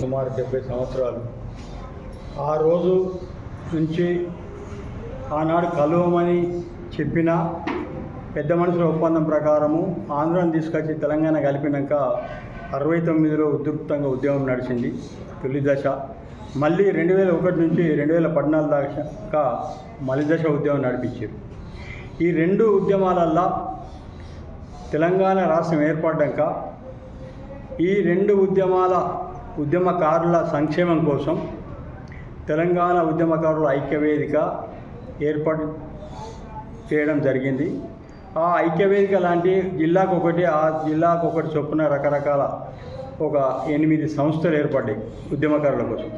సుమారు డెబ్బై సంవత్సరాలు. ఆ రోజు నుంచి ఆనాడు కలువమని చెప్పిన పెద్ద మనుషుల ఒప్పందం ప్రకారము ఆంధ్రాను తీసుకొచ్చి తెలంగాణ కలిపినాక అరవై తొమ్మిదిలో ఉద్రిక్తంగా ఉద్యమం నడిచింది తొలి దశ. మళ్ళీ రెండు వేల ఒకటి నుంచి రెండు వేల పద్నాలుగు దాకా మలి దశ ఉద్యమం నడిపించారు. ఈ రెండు ఉద్యమాలల్లో తెలంగాణ రాష్ట్రం ఏర్పడ్డాక ఈ రెండు ఉద్యమాల ఉద్యమకారుల సంక్షేమం కోసం తెలంగాణ ఉద్యమకారుల ఐక్యవేదిక ఏర్పాటు చేయడం జరిగింది. ఆ ఐక్యవేదిక లాంటి జిల్లాకు ఒకటి ఆ జిల్లాకు ఒకటి చొప్పున రకరకాల ఒక ఎనిమిది సంస్థలు ఏర్పడ్డాయి ఉద్యమకారుల కోసం.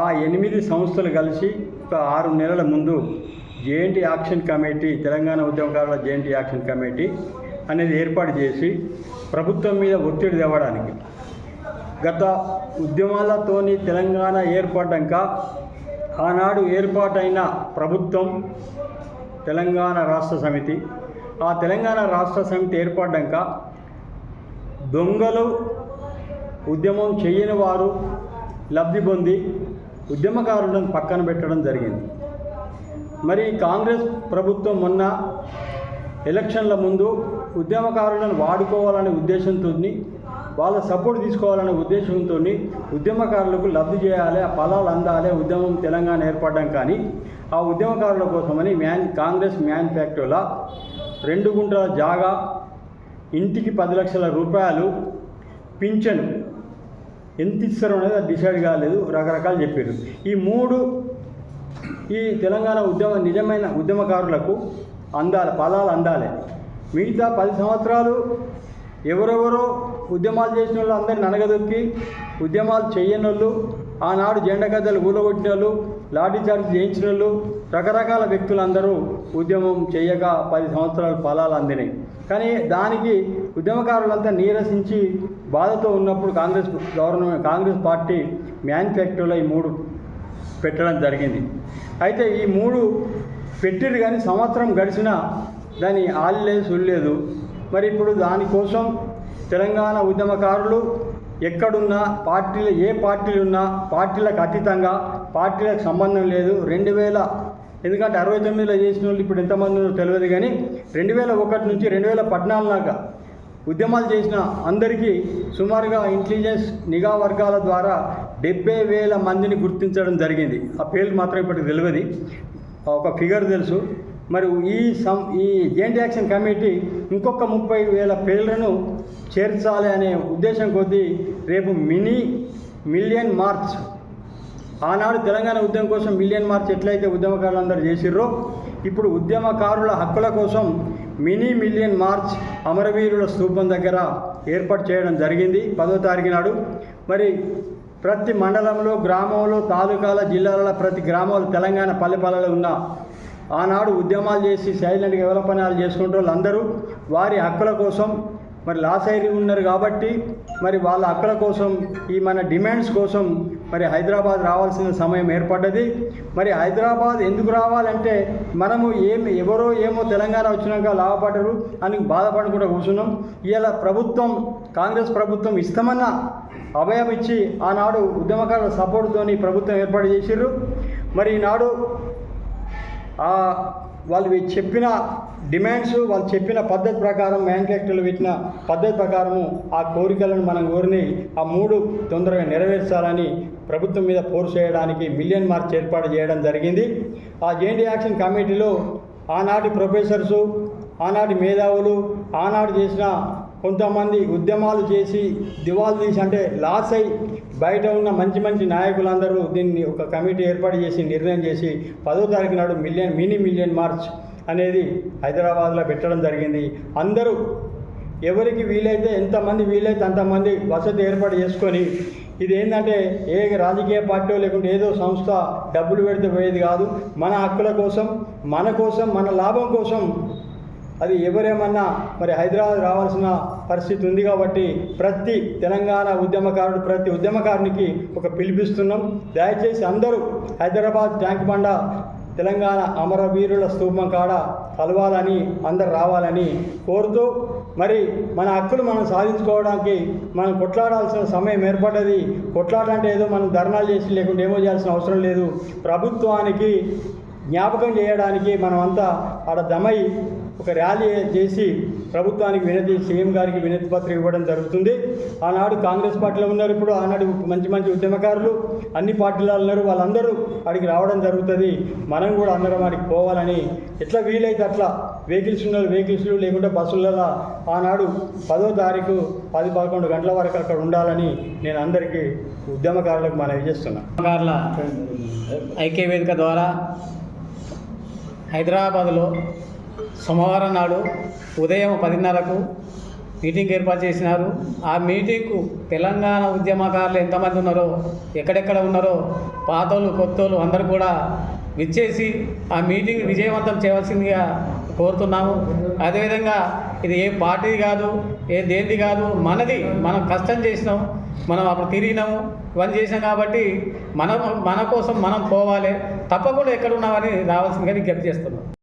ఆ ఎనిమిది సంస్థలు కలిసి ఒక ఆరు నెలల ముందు జేఎన్టీ యాక్షన్ కమిటీ తెలంగాణ ఉద్యమకారుల జేఎన్టీ యాక్షన్ కమిటీ అనేది ఏర్పాటు చేసి ప్రభుత్వం మీద ఒత్తిడి తేవడానికి గత ఉద్యమాలతోని తెలంగాణ ఏర్పడ్డాక ఆనాడు ఏర్పాటైన ప్రభుత్వం తెలంగాణ రాష్ట్ర సమితి ఆ తెలంగాణ రాష్ట్ర సమితి ఏర్పడ్డాక దొంగలు ఉద్యమం చేయని వారు లబ్ధి పొంది ఉద్యమకారులను పక్కన పెట్టడం జరిగింది. మరి కాంగ్రెస్ ప్రభుత్వం మొన్న ఎలక్షన్ల ముందు ఉద్యమకారులను వాడుకోవాలనే ఉద్దేశంతో వాళ్ళ సపోర్ట్ తీసుకోవాలనే ఉద్దేశంతో ఉద్యమకారులకు లబ్ధి చేయాలి ఆ ఫలాలు అందాలి ఉద్యమం తెలంగాణ ఏర్పడడం కానీ ఆ ఉద్యమకారుల కోసమని మ్యాన్ కాంగ్రెస్ మ్యానుఫ్యాక్చర్ల రెండు గుంటల జాగా ఇంటికి పది లక్షల రూపాయలు పింఛను. ఎంత ఇస్తారు అనేది అది డిసైడ్ కాలేదు రకరకాలు చెప్పారు. ఈ మూడు ఈ తెలంగాణ ఉద్యమ నిజమైన ఉద్యమకారులకు అందాలి ఫలాలు అందాలి. మిగతా పది సంవత్సరాలు ఎవరెవరో ఉద్యమాలు చేసిన వాళ్ళు అందరిని అనగదొక్కి ఉద్యమాలు చేయని వాళ్ళు ఆనాడు జెండా కథలు ఊలగొట్టిన వాళ్ళు లాఠీ చార్జ్ చేయించిన వాళ్ళు రకరకాల వ్యక్తులందరూ ఉద్యమం చేయక పది సంవత్సరాలు ఫలాలు అందినాయి. కానీ దానికి ఉద్యమకారులంతా నీరసించి బాధతో ఉన్నప్పుడు కాంగ్రెస్ గవర్నమెంట్ కాంగ్రెస్ పార్టీ మ్యానుఫ్యాక్చర్లో ఈ మూడు పెట్టడం జరిగింది. అయితే ఈ మూడు పెట్టిరు కానీ సంవత్సరం గడిచినా దాని ఆల్లేదు సుల్లేదు. మరి ఇప్పుడు దానికోసం తెలంగాణ ఉద్యమకారులు ఎక్కడున్నా పార్టీలు ఏ పార్టీలు ఉన్నా పార్టీలకు అతీతంగా పార్టీలకు సంబంధం లేదు. రెండు వేల ఎందుకంటే అరవై తొమ్మిదిలో చేసిన వాళ్ళు ఇప్పుడు ఎంతమంది తెలియదు కానీ రెండు వేల ఒకటి నుంచి రెండు వేల పద్నాలుగు దాకా ఉద్యమాలు చేసిన అందరికీ సుమారుగా ఇంటెలిజెన్స్ నిఘా వర్గాల ద్వారా డెబ్బై వేల మందిని గుర్తించడం జరిగింది. ఆ పేర్లు మాత్రం ఇప్పటికి తెలియదు ఒక ఫిగర్ తెలుసు. మరి ఈ సం ఈ జాయింట్ యాక్షన్ కమిటీ ఇంకొక ముప్పై వేల పేర్లను చేర్చాలి అనే ఉద్దేశం కొద్దీ రేపు మినీ మిలియన్ మార్చ్. ఆనాడు తెలంగాణ ఉద్యమం కోసం మిలియన్ మార్చ్ ఎట్లయితే ఉద్యమకారులు అందరూ చేసిర్రో ఇప్పుడు ఉద్యమకారుల హక్కుల కోసం మినీ మిలియన్ మార్చ్ అమరవీరుల స్థూపం దగ్గర ఏర్పాటు చేయడం జరిగింది పదో తారీఖు నాడు. మరి ప్రతి మండలంలో గ్రామంలో తాలూకాల జిల్లాల ప్రతి గ్రామాలు తెలంగాణ పల్లెపల్లెలో ఉన్న ఆనాడు ఉద్యమాలు చేసి సైలెంట్గా వివలపనాలు చేసుకుంటూ వాళ్ళందరూ వారి హక్కుల కోసం మరి లాస్ అయ్యి ఉన్నారు కాబట్టి మరి వాళ్ళ హక్కుల కోసం ఈ మన డిమాండ్స్ కోసం మరి హైదరాబాద్ రావాల్సిన సమయం ఏర్పడ్డది. మరి హైదరాబాద్ ఎందుకు రావాలంటే మనము ఏమి ఎవరో ఏమో తెలంగాణ వచ్చినాక లాభపడరు అని బాధపడకుండా కూర్చున్నాం. ఇలా ప్రభుత్వం కాంగ్రెస్ ప్రభుత్వం ఇస్తామన్న అభయం ఇచ్చి ఆనాడు ఉద్యమకారుల సపోర్టుతోని ప్రభుత్వం ఏర్పాటు చేసిర్రు. మరి ఈనాడు వాళ్ళు చెప్పిన డిమాండ్స్ వాళ్ళు చెప్పిన పద్ధతి ప్రకారం మ్యానుఫ్యాక్చర్లు పెట్టిన పద్ధతి ప్రకారము ఆ కోరికలను మనం కోరిని ఆ మూడు తొందరగా నెరవేర్చాలని ప్రభుత్వం మీద ఫోర్స్ చేయడానికి మిలియన్ మార్చ్ ఏర్పాటు చేయడం జరిగింది. ఆ జేఎన్టీ యాక్షన్ కమిటీలో ఆనాటి ప్రొఫెసర్సు ఆనాటి మేధావులు ఆనాడు చేసిన కొంతమంది ఉద్యమాలు చేసి దివాలు తీసి అంటే లాస్ అయి బయట ఉన్న మంచి మంచి నాయకులందరూ దీన్ని ఒక కమిటీ ఏర్పాటు చేసి నిర్ణయం చేసి పదో తారీఖు నాడు మిలియన్ మినీ మిలియన్ మార్చ్ అనేది హైదరాబాద్లో పెట్టడం జరిగింది. అందరూ ఎవరికి వీలైతే ఎంతమంది వీలైతే అంతమంది వసతి ఏర్పాటు చేసుకొని ఇది ఏంటంటే ఏ రాజకీయ పార్టీ లేకుంటే ఏదో సంస్థ డబ్బులు పెడితే పోయేది కాదు. మన హక్కుల కోసం మన కోసం మన లాభం కోసం అది ఎవరేమన్నా మరి హైదరాబాద్ రావాల్సిన పరిస్థితి ఉంది కాబట్టి ప్రతి తెలంగాణ ఉద్యమకారుడు ప్రతి ఉద్యమకారునికి ఒక పిలిపిస్తున్నాం. దయచేసి అందరూ హైదరాబాద్ ట్యాంక్ బండ తెలంగాణ అమరవీరుల స్తూపం కాడ కలవాలని అందరు రావాలని కోరుతూ మరి మన హక్కులు మనం సాధించుకోవడానికి మనం కొట్లాడాల్సిన సమయం ఏర్పడ్డది. కొట్లాడాలంటే ఏదో మనం ధర్నాలు చేసి లేకుండా ఏమో చేయాల్సిన అవసరం లేదు. ప్రభుత్వానికి జ్ఞాపకం చేయడానికి మనమంతా ఆడ దమై ఒక ర్యాలీ చేసి ప్రభుత్వానికి వినతి సీఎం గారికి వినతి పత్రిక ఇవ్వడం జరుగుతుంది. ఆనాడు కాంగ్రెస్ పార్టీలో ఉన్నారు ఇప్పుడు ఆనాడు మంచి మంచి ఉద్యమకారులు అన్ని పార్టీలలో ఉన్నారు వాళ్ళందరూ అడిగి రావడం జరుగుతుంది. మనం కూడా అందరం వాడికి పోవాలని ఎట్లా వీలైతే అట్లా వెహికల్స్ ఉన్నారు వెహికల్స్లు లేకుంటే బస్సులలో ఆనాడు పదో తారీఖు పది పదకొండు గంటల వరకు అక్కడ ఉండాలని నేను అందరికీ ఉద్యమకారులకు మనం చేస్తున్నాను ఉద్యమకారుల ఐక్య వేదిక ద్వారా హైదరాబాదులో సోమవారం నాడు ఉదయం పదిన్నరకు మీటింగ్ ఏర్పాటు చేసినారు. ఆ మీటింగ్కు తెలంగాణ ఉద్యమకారులు ఎంతమంది ఉన్నారో ఎక్కడెక్కడ ఉన్నారో పాతోళ్ళు కొత్తోళ్ళు అందరూ కూడా విచ్చేసి ఆ మీటింగ్ విజయవంతం చేయవలసిందిగా కోరుతున్నాము. అదేవిధంగా ఇది ఏ పార్టీ కాదు ఏ దేనిది కాదు మనది మనం కష్టం చేసినాం మనం అప్పుడు తిరిగినాము ఇవన్నీ చేసినాం కాబట్టి మనం మన కోసం మనం పోవాలి తప్పకుండా ఎక్కడ ఉన్నామని రావాల్సిందిగా విజ్ఞప్తి చేస్తున్నాం.